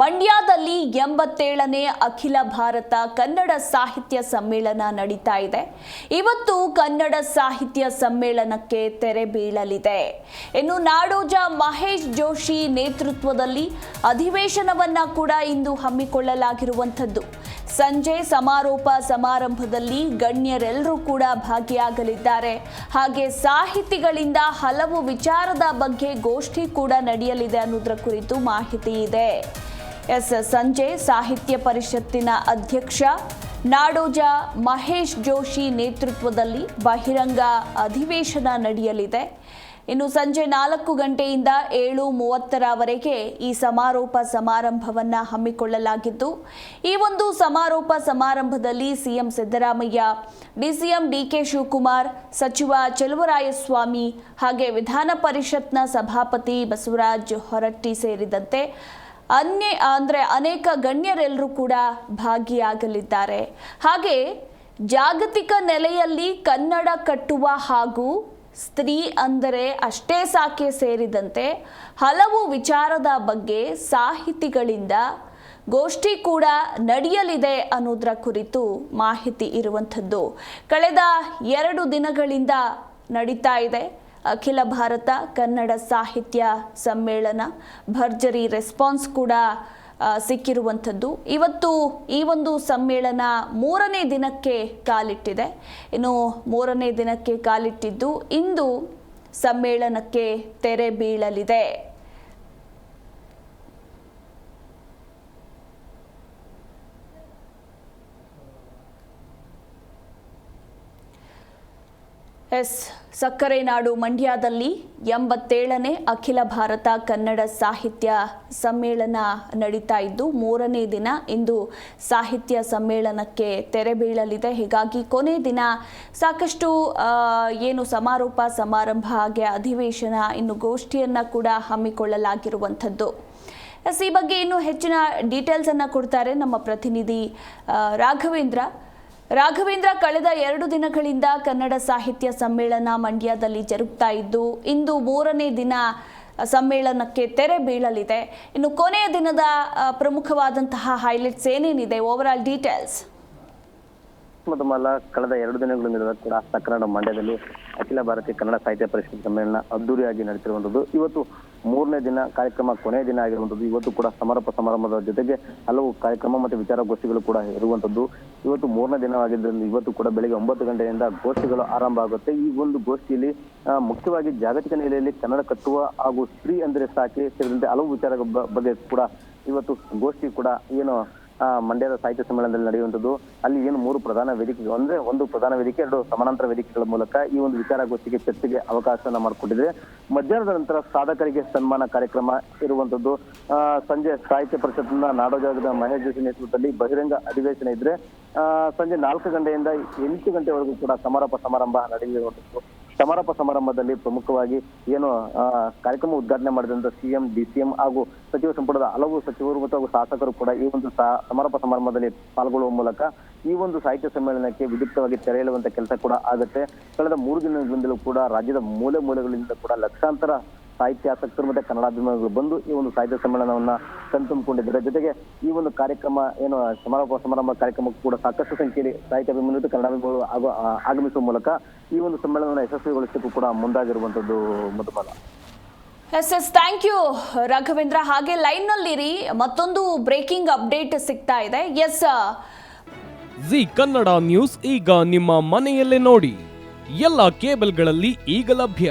ಮಂಡ್ಯದಲ್ಲಿ ಎಂಬತ್ತೇಳನೇ ಅಖಿಲ ಭಾರತ ಕನ್ನಡ ಸಾಹಿತ್ಯ ಸಮ್ಮೇಳನ ನಡೀತಾ ಇದೆ. ಇವತ್ತು ಕನ್ನಡ ಸಾಹಿತ್ಯ ಸಮ್ಮೇಳನಕ್ಕೆ ತೆರೆ ಬೀಳಲಿದೆ. ಇನ್ನು ನಾಡೋಜ ಮಹೇಶ್ ಜೋಶಿ ನೇತೃತ್ವದಲ್ಲಿ ಅಧಿವೇಶನವನ್ನ ಕೂಡ ಇಂದು ಹಮ್ಮಿಕೊಳ್ಳಲಾಗಿರುವಂಥದ್ದು. ಸಂಜೆ ಸಮಾರೋಪ ಸಮಾರಂಭದಲ್ಲಿ ಗಣ್ಯರೆಲ್ಲರೂ ಕೂಡ ಭಾಗಿಯಾಗಲಿದ್ದಾರೆ. ಹಾಗೆ ಸಾಹಿತಿಗಳಿಂದ ಹಲವು ವಿಚಾರದ ಬಗ್ಗೆ ಗೋಷ್ಠಿ ಕೂಡ ನಡೆಯಲಿದೆ ಅನ್ನೋದರ ಕುರಿತು ಮಾಹಿತಿ ಇದೆ. ಎಸ್ ಸಂಜೆ ಸಾಹಿತ್ಯ ಪರಿಷತ್ತಿನ ಅಧ್ಯಕ್ಷ ನಾಡೋಜ ಮಹೇಶ್ ಜೋಶಿ ನೇತೃತ್ವದಲ್ಲಿ ಬಹಿರಂಗ ಅಧಿವೇಶನ ನಡೆಯಲಿದೆ. ಇನ್ನು ಸಂಜೆ ನಾಲ್ಕು ಗಂಟೆಯಿಂದ ಏಳು ಮೂವತ್ತರವರೆಗೆ ಈ ಸಮಾರೋಪ ಸಮಾರಂಭವನ್ನು ಹಮ್ಮಿಕೊಳ್ಳಲಾಗಿದ್ದು, ಈ ಒಂದು ಸಮಾರೋಪ ಸಮಾರಂಭದಲ್ಲಿ ಸಿಎಂ ಸಿದ್ದರಾಮಯ್ಯ, ಡಿಸಿಎಂ ಡಿಕೆ ಶಿವಕುಮಾರ್, ಸಚಿವ ಚೆಲುವರಾಯಸ್ವಾಮಿ ಹಾಗೆ ವಿಧಾನ ಪರಿಷತ್ನ ಸಭಾಪತಿ ಬಸವರಾಜ್ ಹೊರಟ್ಟಿ ಸೇರಿದಂತೆ ಅನ್ಯ, ಅಂದರೆ ಅನೇಕ ಗಣ್ಯರೆಲ್ಲರೂ ಕೂಡ ಭಾಗಿಯಾಗಲಿದ್ದಾರೆ. ಹಾಗೆ ಜಾಗತಿಕ ನೆಲೆಯಲ್ಲಿ ಕನ್ನಡ ಕಟ್ಟುವ ಹಾಗೂ ಸ್ತ್ರೀ ಅಂದರೆ ಅಷ್ಟೇ ಸಾಕೆ ಸೇರಿದಂತೆ ಹಲವು ವಿಚಾರದ ಬಗ್ಗೆ ಸಾಹಿತಿಗಳಿಂದ ಗೋಷ್ಠಿ ಕೂಡ ನಡೆಯಲಿದೆ ಅನ್ನೋದರ ಕುರಿತು ಮಾಹಿತಿ ಇರುವಂಥದ್ದು. ಕಳೆದ ಎರಡು ದಿನಗಳಿಂದ ನಡೀತಾ ಇದೆ. ಅಖಿಲ ಭಾರತ ಕನ್ನಡ ಸಾಹಿತ್ಯ ಸಮ್ಮೇಳನ, ಭರ್ಜರಿ ರೆಸ್ಪಾನ್ಸ್ ಕೂಡ ಸಿಕ್ಕಿರುವಂಥದ್ದು. ಇವತ್ತು ಈ ಒಂದು ಸಮ್ಮೇಳನ ಮೂರನೇ ದಿನಕ್ಕೆ ಕಾಲಿಟ್ಟಿದೆ. ಇನ್ನು ಮೂರನೇ ದಿನಕ್ಕೆ ಕಾಲಿಟ್ಟಿದ್ದು ಇಂದು ಸಮ್ಮೇಳನಕ್ಕೆ ತೆರೆ ಬೀಳಲಿದೆ. ಎಸ್. ಸಕ್ಕರೆ ನಾಡು ಮಂಡ್ಯದಲ್ಲಿ ಎಂಬತ್ತೇಳನೇ ಅಖಿಲ ಭಾರತ ಕನ್ನಡ ಸಾಹಿತ್ಯ ಸಮ್ಮೇಳನ ನಡೀತಾ ಇದ್ದು, ಮೂರನೇ ದಿನ ಇಂದು ಸಾಹಿತ್ಯ ಸಮ್ಮೇಳನಕ್ಕೆ ತೆರೆ ಬೀಳಲಿದೆ. ಹೀಗಾಗಿ ಕೊನೆ ದಿನ ಸಾಕಷ್ಟು ಏನು ಸಮಾರೋಪ, ಸಮಾರಂಭ, ಹಾಗೆ ಅಧಿವೇಶನ, ಇನ್ನು ಗೋಷ್ಠಿಯನ್ನು ಕೂಡ ಹಮ್ಮಿಕೊಳ್ಳಲಾಗಿರುವಂಥದ್ದು. ಎಸ್, ಈ ಬಗ್ಗೆ ಇನ್ನೂ ಹೆಚ್ಚಿನ ಡೀಟೇಲ್ಸ್ ಅನ್ನ ಕೊಡ್ತಾರೆ ನಮ್ಮ ಪ್ರತಿನಿಧಿ ರಾಘವೇಂದ್ರ. ರಾಘವೇಂದ್ರ ಕಳೆದ ಎರಡು ದಿನಗಳಿಂದ ಕನ್ನಡ ಸಾಹಿತ್ಯ ಸಮ್ಮೇಳನ ಮಂಡ್ಯದಲ್ಲಿ ಜರುಗ್ತಾ ಇದ್ದು, ಇಂದು ಮೂರನೇ ದಿನ ಸಮ್ಮೇಳನಕ್ಕೆ ತೆರೆ ಬೀಳಲಿದೆ. ಇನ್ನು ಕೊನೆಯ ದಿನದ ಪ್ರಮುಖವಾದಂತಹ ಹೈಲೈಟ್ಸ್ ಏನೇನಿದೆ? ಓವರ್ ಆಲ್ ಡೀಟೇಲ್ಸ್ ಮೊದಲ ಕಳೆದ ಎರಡು ದಿನಗಳಿಂದ ಕೂಡ ಕನ್ನಡ ಮಂಡ್ಯದಲ್ಲಿ ಅಖಿಲ ಭಾರತೀಯ ಕನ್ನಡ ಸಾಹಿತ್ಯ ಪರಿಷತ್ ಸಮ್ಮೇಳನ ಅದ್ದೂರಿಯಾಗಿ ನಡೆಸಿರುವಂತದ್ದು ಇವತ್ತು ಮೂರನೇ ದಿನ ಕಾರ್ಯಕ್ರಮ, ಕೊನೆಯ ದಿನ ಆಗಿರುವಂತದ್ದು. ಇವತ್ತು ಕೂಡ ಸಮಾರೋಪ ಸಮಾರಂಭದ ಜೊತೆಗೆ ಹಲವು ಕಾರ್ಯಕ್ರಮ ಮತ್ತು ವಿಚಾರಗೋಷ್ಠಿಗಳು ಕೂಡ ಇರುವಂತದ್ದು. ಇವತ್ತು ಮೂರನೇ ದಿನವಾಗಿದ್ದರಿಂದ ಇವತ್ತು ಕೂಡ ಬೆಳಿಗ್ಗೆ ಒಂಬತ್ತು ಗಂಟೆಯಿಂದ ಗೋಷ್ಠಿಗಳು ಆರಂಭ ಆಗುತ್ತೆ. ಈ ಒಂದು ಗೋಷ್ಠಿಯಲ್ಲಿ ಮುಖ್ಯವಾಗಿ ಜಾಗತಿಕ ನೆಲೆಯಲ್ಲಿ ಕನ್ನಡ ಕಟ್ಟುವ ಹಾಗೂ ಸ್ತ್ರೀ ಅಂದರೆ ಸಾಕೆ ಸೇರಿದಂತೆ ಹಲವು ವಿಚಾರಗಳ ಬಗ್ಗೆ ಕೂಡ ಇವತ್ತು ಗೋಷ್ಠಿ ಕೂಡ ಏನು ಮಂಡ್ಯದ ಸಾಹಿತ್ಯ ಸಮ್ಮೇಳನದಲ್ಲಿ ನಡೆಯುವಂಥದ್ದು. ಅಲ್ಲಿ ಏನು ಮೂರು ಪ್ರಧಾನ ವೇದಿಕೆಗಳು ಅಂದ್ರೆ ಒಂದು ಪ್ರಧಾನ ವೇದಿಕೆ, ಎರಡು ಸಮಾನಾಂತರ ವೇದಿಕೆಗಳ ಮೂಲಕ ಈ ಒಂದು ವಿಚಾರಗೋಷ್ಠಿಗೆ ಚರ್ಚೆಗೆ ಅವಕಾಶವನ್ನ ಮಾಡಿಕೊಟ್ಟಿದೆ. ಮಧ್ಯಾಹ್ನದ ನಂತರ ಸಾಧಕರಿಗೆ ಸನ್ಮಾನ ಕಾರ್ಯಕ್ರಮ ಇರುವಂತದ್ದು ಸಂಜೆ ಸಾಹಿತ್ಯ ಪರಿಷತ್ನ ನಾಡೋಜಾಗದ ಮಹೇಶ್ ಜೋಶಿ ನೇತೃತ್ವದಲ್ಲಿ ಬಹಿರಂಗ ಅಧಿವೇಶನ ಇದ್ರೆ ಸಂಜೆ ನಾಲ್ಕು ಗಂಟೆಯಿಂದ ಎಂಟು ಗಂಟೆವರೆಗೂ ಕೂಡ ಸಮಾರೋಪ ಸಮಾರಂಭ ನಡೆಯುವಂಥದ್ದು. ಸಮಾರೋಪ ಸಮಾರಂಭದಲ್ಲಿ ಪ್ರಮುಖವಾಗಿ ಏನು ಕಾರ್ಯಕ್ರಮ ಉದ್ಘಾಟನೆ ಮಾಡಿದಂತ ಸಿಎಂ, ಡಿಸಿಎಂ ಹಾಗೂ ಸಚಿವ ಸಂಪುಟದ ಹಲವು ಸಚಿವರು ಮತ್ತು ಹಾಗೂ ಶಾಸಕರು ಕೂಡ ಈ ಒಂದು ಸಮಾರೋಪ ಸಮಾರಂಭದಲ್ಲಿ ಪಾಲ್ಗೊಳ್ಳುವ ಮೂಲಕ ಈ ಒಂದು ಸಾಹಿತ್ಯ ಸಮ್ಮೇಳನಕ್ಕೆ ವಿದ್ಯುಕ್ತವಾಗಿ ತೆರೆ ಎಳೆಯುವಂತ ಕೆಲಸ ಕೂಡ ಆಗುತ್ತೆ. ಕಳೆದ ಮೂರು ದಿನಗಳಿಂದಲೂ ಕೂಡ ರಾಜ್ಯದ ಮೂಲೆ ಮೂಲೆಗಳಿಂದ ಕೂಡ ಲಕ್ಷಾಂತರ ಸಾಹಿತ್ಯಾಸಕ್ತರು ಮತ್ತೆ ಕನ್ನಡಾಭಿಮಾನಿಗಳು ಬಂದು ಈ ಒಂದು ಸಾಹಿತ್ಯ ಸಮ್ಮೇಳನವನ್ನ ಕಣ್ತುಂಬಿಕೊಂಡಿದ್ದಾರೆ ಜೊತೆಗೆ ಈ ಒಂದು ಕಾರ್ಯಕ್ರಮ ಏನು ಸಮಾರೋಪ ಸಮಾರಂಭ ಕಾರ್ಯಕ್ರಮಕ್ಕೂ ಕೂಡ ಸಾಕಷ್ಟು ಸಂಖ್ಯೆಯಲ್ಲಿ ಸಾಹಿತ್ಯ ಅಭಿಮಾನಿ ಮತ್ತು ಕನ್ನಡಾಭಿಮಾನಿಗಳು ಆಗು- ಆಗಮಿಸುವ ಮೂಲಕ ಈ ಒಂದು ಸಮ್ಮೇಳನವನ್ನು ಯಶಸ್ವಿಗೊಳಿಸಲಿಕ್ಕೂ ಕೂಡ ಮುಂದಾಗಿರುವಂತದ್ದು ಮತಪಾಲ S S thank you Raghavendra ಹಾಗೆ ಲೈನ್ನಲ್ಲಿರಿ. ಮತ್ತೊಂದು ಬ್ರೇಕಿಂಗ್ ಅಪ್ಡೇಟ್ ಸಿಗ್ತಾ ಇದೆ. ಎಸ್ ಜಿ ಕನ್ನಡ ನ್ಯೂಸ್ ಈಗ ನಿಮ್ಮ ಮನೆಯಲ್ಲೇ ನೋಡಿ. ಎಲ್ಲ ಕೇಬಲ್ಗಳಲ್ಲಿ ಈಗ ಲಭ್ಯ.